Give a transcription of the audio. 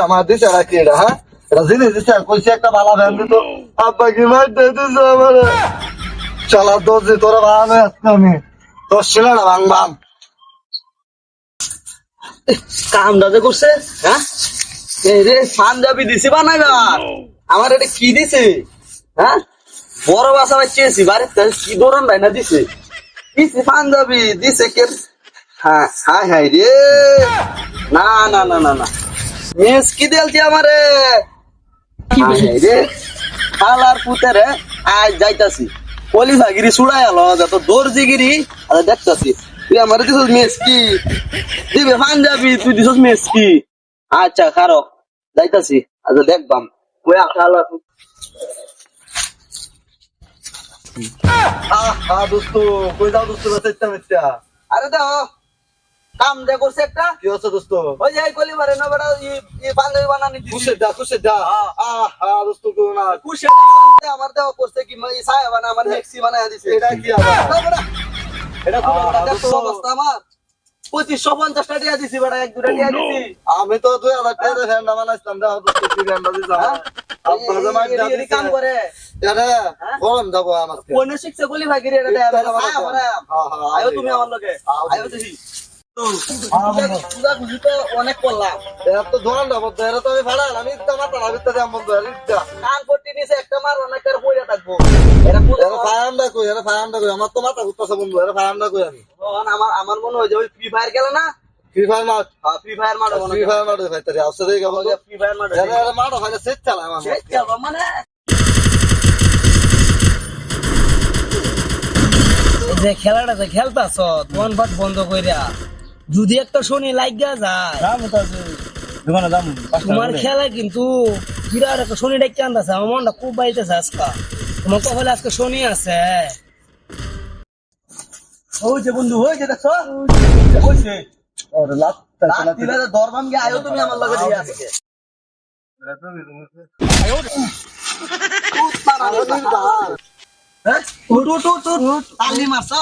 আমার দিছে, এটা কি হ্যাঁ? আমার? হ্যাঁ দিছে বানাইবার আমার এটা কি দিছে? হ্যাঁ? বড় বাসা ভাই চেয়েছি বাড়িতে কি ধরন না দিছে? দিছে পাঞ্জাবি, দিছে কে হ্যাঁ হাই হাই রে। না না না না না। মেস কি দিলছি আমারে? হায় হায় রে খালার পুতেরে আজ যাইতাছি। পলি ভাগিরি ছুড়াই আলো যত দর্জিগিরি আর দেখতাছি। তুই আমার দিছস মেস কি? দিবে পাঞ্জাবি তুই দিছস মেস কি? আচ্ছা খারো যাইতাছি। আচ্ছা দেখবাম। ওই আখালা আহা দোস্ত কই যাও দোস্ত আরে দাও কাম দে করছে একটা? কি হচ্ছে দোস্ত? ওই যে কলি মারে না বেটা ই পাঞ্জাবি বানানি দিছি। খুশি দা খুশি দা। আহা দোস্ত কই না। কুশে আমার করছে কি মই ছায়া বানা আমার বানায় দিছে। এটা কি আবার? এটা খুব একটা অবস্থা আমার। পঁচিশশো পঞ্চাশটা টিয়া দিছি বেটা এক দুটা টিয়া দিছি। আমি তো দুই হাজার টাকা দিয়ে ফ্যান বানাইছিলাম দোস্ত কি ফ্যান দিছে আমার কাম করে। এটা গরম যাব আমাকে কোন শিখছে গলি ভাগিরে এটা দেয়া বেটা ছায়া বানায় আয়ো তুমি আমার লগে। আয়ো দেখি অনেক করলাম এরা তো ধরান এরা আমি আমি ইচ্ছা ইচ্ছা কান করতে নিছে একটা মার অনেকের পয়সা থাকব এরা এরা ফায়ান্ডা কই এরা ফায়ান্ডা কই? আমার তো মাথা ঘুরতেছে বন্ধু এরা কই আমি? আমার আমার মনে হয় যে ওই ফ্রি ফায়ার খেলে না ফ্রি ফায়ার মাঠ ফ্রি ফায়ার মারো ফ্রি ফায়ার মাঠ ফ্রি ফায়ার মারো এরা এরা মাঠ সেট চালায় আমার সেই খেলব মানে যে খেলাটা যে খেলতাছ তোমার বাদ বন্ধ কইরা। যদি একটা শনি লাগিয়া যায় দোকানে দাম তোমার খেলা কিন্তু বিরাট একটা শনি ডাইকে আনতেছে আমার মনটা খুব বাইতেছে আজকা। তোমার তো হলে আজকে শনি আছে। ওই যে বন্ধু ওই যে দেখছ? ওরে রাত্রিরে দরবাম গিয়ে আয়ো তুমি আমার লগে দিয়ে আজকে মারছ?